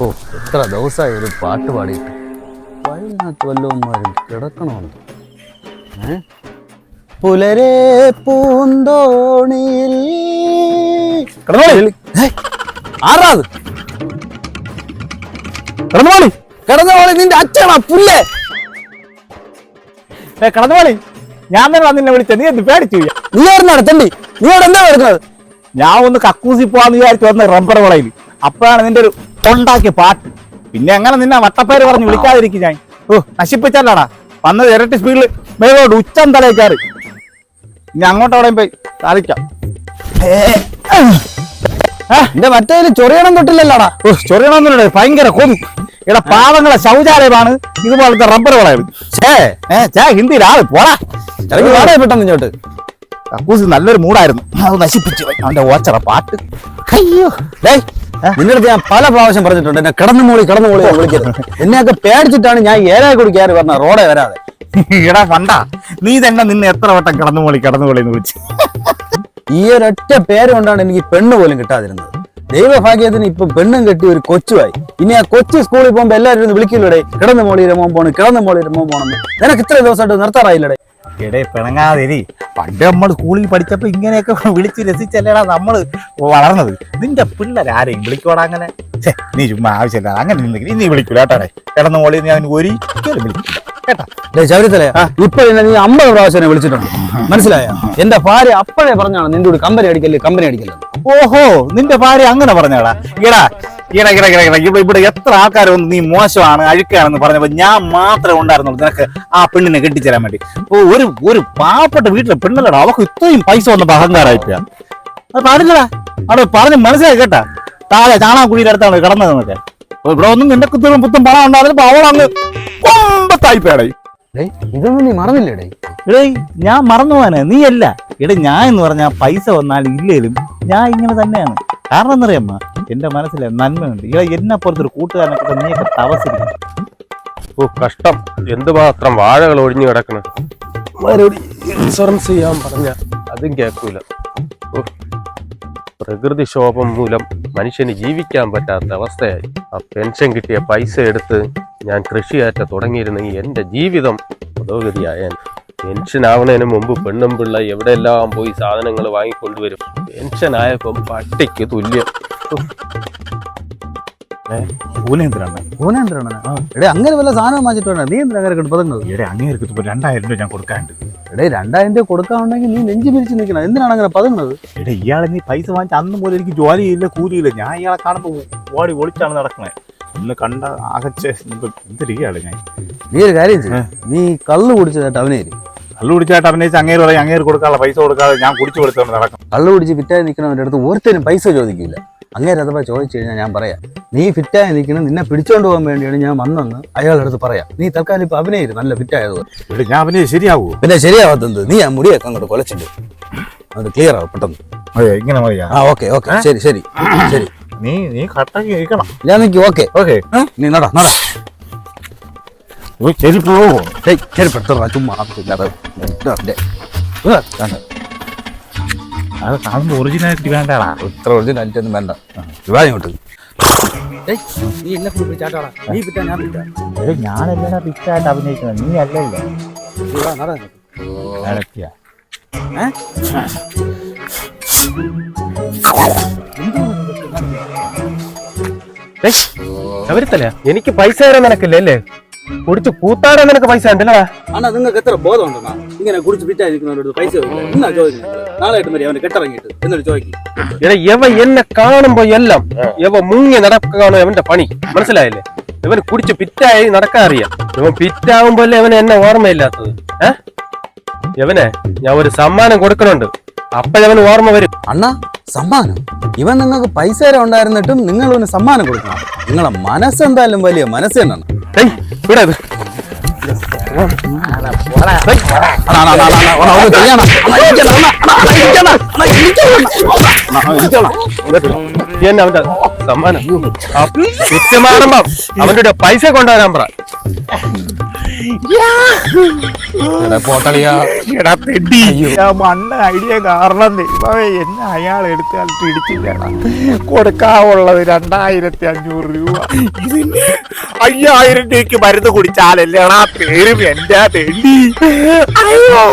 ഓ എത്ര ദിവസമായി ഒരു പാട്ട് പാടിയിട്ട്. വയലിനകത്ത് വല്ലവന്മാരും കിടക്കണമെന്ന് ഏ? പുലരെ പൂന്തോണിയിൽ. ആറാത് കിടന്നോളി. കിടന്നോളി നിന്റെ അച്ഛനാ പുല്ലേ? ഏ കടന്നോളി. ഞാൻ തന്നെ നിന്നെ വിളിച്ച. നീ എന്ത് പേടിച്ചു? നീ എവിടെ നടത്തണ്ടി നീ എവിടെ എന്താ എടുക്കുന്നത് ഞാൻ ഒന്ന് കക്കൂസി പോവാന്ന് വിചാരിച്ചു വന്ന റബ്ബർ വളയിൽ. അപ്പോഴാണ് നിന്റെ ഒരു ഉണ്ടാക്കിയ പാട്ട്. പിന്നെ എങ്ങനെ നിന്നെ വട്ടപ്പേര് പറഞ്ഞ് വിളിക്കാതിരിക്കും ഞാൻ. ഓ നശിപ്പിച്ചല്ലടാ. വന്നത് ഇരട്ടി സ്പീഡിൽ മേലോട്ട് ഉച്ചം തലയിക്കാറ് ഇനി അങ്ങോട്ട് അവിടെ പോയി സാധിക്കാം എന്റെ മറ്റേ ചൊറിയണം തൊട്ടില്ലല്ലടാ. ഓ ചൊറിയണം ഭയങ്കര കൊതി. ഇവിടെ പാവങ്ങളെ ശൗചാലയമാണ് ഇതുപോലത്തെ റബ്ബർ വളയം ഛേ. ഏ ചേ ഹിന്ദിയിൽ ആൾ പോടാ. ഇറങ്ങി വാടക പെട്ടെന്ന് ഇങ്ങോട്ട്. കക്കൂസ് നല്ലൊരു മൂടായിരുന്നു അത് നശിപ്പിച്ചു. അവന്റെ ഓച്ചറ പാട്ട്. അയ്യോ. ഡേയ് അടുത്ത് ഞാൻ പല പ്രാവശ്യം പറഞ്ഞിട്ടുണ്ട് എന്നെ കിടന്നു മൂളി കിടന്നു മൂളി വിളിക്കുന്നത് വിളിക്കരുത്. എന്നെയൊക്കെ പേടിച്ചിട്ടാണ് ഞാൻ ഏരായ കൂടി കയറി പറഞ്ഞ റോഡെ വരാതെ. ഇടാ പണ്ട നീ തന്നെ നിന്നെ എത്ര വട്ടം കടന്നു മൂളി കടന്നു മൂളി എന്ന് വിളിച്ചു. ഈ ഒരൊറ്റ പേര് കൊണ്ടാണ് എനിക്ക് പെണ്ണ് പോലും കിട്ടാതിരുന്നത്. ദൈവഭാഗ്യത്തിന് ഇപ്പൊ പെണ്ണും കെട്ടി ഒരു കൊച്ചുമായി ഇനി ആ കൊച്ചു സ്കൂളിൽ പോകുമ്പോ എല്ലാവരും ഇരുന്ന് വിളിക്കില്ലടേ കിടന്നു മോളി രമോ പോണ് കിടന്നു മോളി രമോ പോണെന്ന്. നിനക്ക് ഇത്ര ദിവസമായിട്ട് നിർത്താറായില്ലടേ? എടേ പിണങ്ങാതിരി. പണ്ട് നമ്മൾ സ്കൂളിൽ പഠിച്ചപ്പോൾ ഇങ്ങനെയൊക്കെ വിളിച്ച് രസിച്ചല്ലേടാ നമ്മൾ വളർന്നത്. നിന്റെ പിള്ളേർ ആരെയും വിളിക്കോടാ അങ്ങനെ? ഛേ നീ ചുമ്മാ ആവശ്യമില്ല അങ്ങനെ നിന്നെങ്കിൽ നീ വിളിക്കൂല കേട്ടോ കിടന്നു മോളിൽ ഞാൻ ഒരിക്കലും വിളിക്കില്ല. കേട്ടാ? ഇപ്പൊ നീ അമ്പത് പ്രാവശ്യം വിളിച്ചിട്ടുണ്ട്. മനസ്സിലായ? എന്റെ ഭാര്യ അപ്പോഴേ പറഞ്ഞാണ് നിന്റെ കൂടെ കമ്പനി അടിക്കല്ലേ കമ്പനി അടിക്കല്ലേ ഓഹോ നിന്റെ ഭാര്യ അങ്ങനെ പറഞ്ഞാടാ. ഈടാ ഈടാ ഈടാ ഈടാ ഈടാ ഇവിടെ ഇവിടെ എത്ര ആൾക്കാർ വന്ന് നീ മോശമാണ് അഴുക്കാണെന്ന് പറഞ്ഞപ്പോൾ ഞാൻ മാത്രമേ ഉണ്ടായിരുന്നുള്ളൂ. നിനക്ക് ആ പെണ്ണിനെ കെട്ടിച്ചേരാൻ വേണ്ടി. ഓ ഒരു ഒരു പാവപ്പെട്ട വീട്ടിലെ പെണ്ണല്ലടാ. അവക്ക് ഇത്രയും പൈസ വന്നപ്പോൾ അഹങ്കാരായിട്ടാ അത് പാടില്ലടാ അവിടെ പറഞ്ഞ് മനസ്സിലായി കേട്ടാ. താഴെ ചാണാക്കുഴിയുടെ അടുത്താണ് കിടന്നത് എന്നൊക്കെ. അപ്പൊ ഇവിടെ ഒന്നും നിന്റെ കുത്തും പുത്തും പണം ഉണ്ടായിരുന്നപ്പോ അവളങ്ങ് കൊമ്പത്തായിപ്പോയാടേ ഡേയ് ഇതൊന്നും നീ മറന്നില്ലേടേ എടേ ഞാൻ മറന്നു പോവാനെ നീ അല്ല എടേ ഞാൻ എന്ന് പറഞ്ഞാൽ പൈസ വന്നാൽ ഇല്ലേലും ഞാൻ ഇങ്ങനെ തന്നെയാണ്. കാരണം എന്നറിയാമ്മ എന്റെ മനസ്സിൽ നന്മയുണ്ട്. ഇയാൾ എന്നെ പോലത്തെ കൂട്ടുകാരനൊക്കെ നീയൊക്കെ തവസിരിക്കും ഓ കഷ്ടം. എന്തുമാത്രം വാഴകൾ ഒഴിഞ്ഞു കിടക്കണം. ഇൻഷുറൻസ് ചെയ്യാൻ പറഞ്ഞ അതും കേൾക്കൂല. ഓ, പ്രകൃതിക്ഷോഭം മൂലം മനുഷ്യന് ജീവിക്കാൻ പറ്റാത്ത അവസ്ഥയായി. ആ പെൻഷൻ കിട്ടിയ പൈസ എടുത്ത് ഞാൻ കൃഷിയേറ്റ തുടങ്ങിയിരുന്നെങ്കിൽ എന്റെ ജീവിതം പുരോഗതിയായ പെൻഷൻ ആവണതിന് മുമ്പ് പെണ്ണും പിള്ള എവിടെയെല്ലാം പോയി സാധനങ്ങൾ വാങ്ങിക്കൊണ്ടുവരും. പെൻഷൻ ആയപ്പം പട്ടിക്ക് തുല്യം. അങ്ങനെ വല്ല സാധനം വാങ്ങിച്ചിട്ട് നീ എന്തിനാ അങ്ങനെ കിടപ്പതുന്നത് എടേ അങ്ങനെ ഇപ്പൊ രണ്ടായിരം രൂപ ഞാൻ കൊടുക്കാനുണ്ട്. എടേ രണ്ടായിരം രൂപ കൊടുക്കാനുണ്ടെങ്കിൽ നീ നെഞ്ചു പിരിച്ച് നിൽക്കണം. എന്തിനാണ് അങ്ങനെ പതുങ്ങുന്നത് എടേ ഇയാളെ നീ പൈസ വാങ്ങിച്ച അന്ന് മുതൽ എനിക്ക് ജോലിയില്ല കൂലിയില്ല. ഞാൻ ഇയാളെ കാണുമ്പോ ഓടി ഒളിച്ചാണ് നടക്കണേ. ഒന്ന് കണ്ട ആകച്ച് എന്തിരിക്കുകയാണ് ഞാൻ. നീ ഒരു കാര്യം ചെയ്യും. നീ കള്ള് കുടിച്ചതായിട്ട് അവനേര്. കള്ളു കുടിച്ചായിട്ട് അഭിനയിച്ച് അങ്ങേര് പറയും അങ്ങേര് കൊടുക്കാനുള്ള പൈസ കൊടുക്കാതെ ഞാൻ കുടിച്ചു കൊടുത്തോണ്ട് നടക്കണം കള്ളു കുടിച്ച് ഫിറ്റായി നിൽക്കണവന്റെ അടുത്ത് ഓർത്തേനും പൈസ ചോദിക്കില്ല അങ്ങേര് അഥവാ ചോദിച്ചു കഴിഞ്ഞാൽ ഞാൻ പറയാം നീ ഫിറ്റായി നിൽക്കണം നിന്നെ പിടിച്ചോണ്ട് പോകാൻ വേണ്ടിയാണ് ഞാൻ വന്നെന്ന് അയാളുടെ അടുത്ത് പറയാം. നീ തൽക്കാലം ഇപ്പൊ അഭിനയിര് നല്ല ഫിറ്റായത് ഞാൻ അഭിനയം ശരിയാവൂ? പിന്നെ ശരിയാവാത്തത് നീ ആ മുടിയൊക്കെ അങ്ങോട്ട് കൊലച്ചിട്ട്. അത് ക്ലിയർ ആവും പെട്ടെന്ന്. അതെ ഇങ്ങനെ മതിയാ ആ ഓക്കെ ഓക്കെ. ശരി ശരി ശരി. നീ നീ കട്ടാക്കി ഇരിക്കണം. ഞാൻ നിൽക്കി ഓക്കെ. ഓക്കെ. നീ നട നട. ഏയ് ശരി പെട്ടെന്ന് ചുമ്മാ ആവശ്യമില്ലാതെ? അത് കാണുമ്പോൾ ഒറിജിനാലിറ്റി വേണ്ടടാ ഇത്ര ഒറിജിനാലിറ്റി ഒന്നും വേണ്ട. ഇവാ ഇങ്ങോട്ട്. നീ എന്നെ. നീ ഞാൻ അഭിനയിക്കുന്നത്. നീ അല്ലല്ലേ? നീ വാ, നട ഇങ്ങോട്ട്. നടത്തിയ അവരത്തല്ല എനിക്ക് പൈസ തരാൻ നിനക്കില്ലേ അല്ലേ? കുടിച്ച് കൂത്താടാൻ നിനക്ക് പൈസ ഉണ്ടല്ലേ അണ്ണാ നിങ്ങൾക്ക് എത്ര ബോധം ഉണ്ടെന്നാ ഇങ്ങനെ കുടിച്ച് പിറ്റായിരിക്കുന്നവരോട് പൈസ. എന്നാ ചോദിക്കുന്നത്? നാളായിട്ട് മതി അവനെ കെട്ടിറങ്ങിയിട്ട്. എന്നിട്ട് ചോദിക്കും. എടാ എവ എന്നെ കാണുമ്പോ എല്ലാം എവ മുങ്ങി നടക്കാണോ അവന്റെ പണി? മനസ്സിലായില്ലേ? ഇവൻ കുടിച്ച് പിറ്റായി നടക്കാൻ അറിയാം. ഇവൻ അല്ലേ അവന് എന്നെ ഓർമ്മയില്ലാത്തത്. ഏ? യവനെ ഞാൻ ഒരു സമ്മാനം കൊടുക്കണുണ്ട്. അപ്പോഴവന് ഓർമ്മ വരും. അണ്ണാ സമ്മാനം? ഇവൻ നിങ്ങൾക്ക് പൈസ ഉണ്ടായിരുന്നിട്ടും നിങ്ങൾ ഇവന് സമ്മാനം കൊടുക്കണം. നിങ്ങളെ മനസ്സെന്തായാലും വലിയ മനസ്സ് തന്നെയാണ് ഇവിടെ ഇത്. എന്നെ അവന്റെ സമ്മാനം. ആ കൃത്യമാകുമ്പം അവന്റെ പൈസ കൊണ്ടുവരാൻ പറ. മണ്ണ ഐഡിയ കാരണം ദൈവമേ എന്നെ അയാൾ എടുത്താൽ പിടിച്ചില്ലടാ. കൊടുക്കാവുള്ളത് രണ്ടായിരത്തി അഞ്ഞൂറ് രൂപ. ഇതിന് അയ്യായിരം രൂപയ്ക്ക് മരുന്ന് കുടിച്ചാലല്ലേടാ പേരും എന്റെ തെണ്ടി അയ്യോ.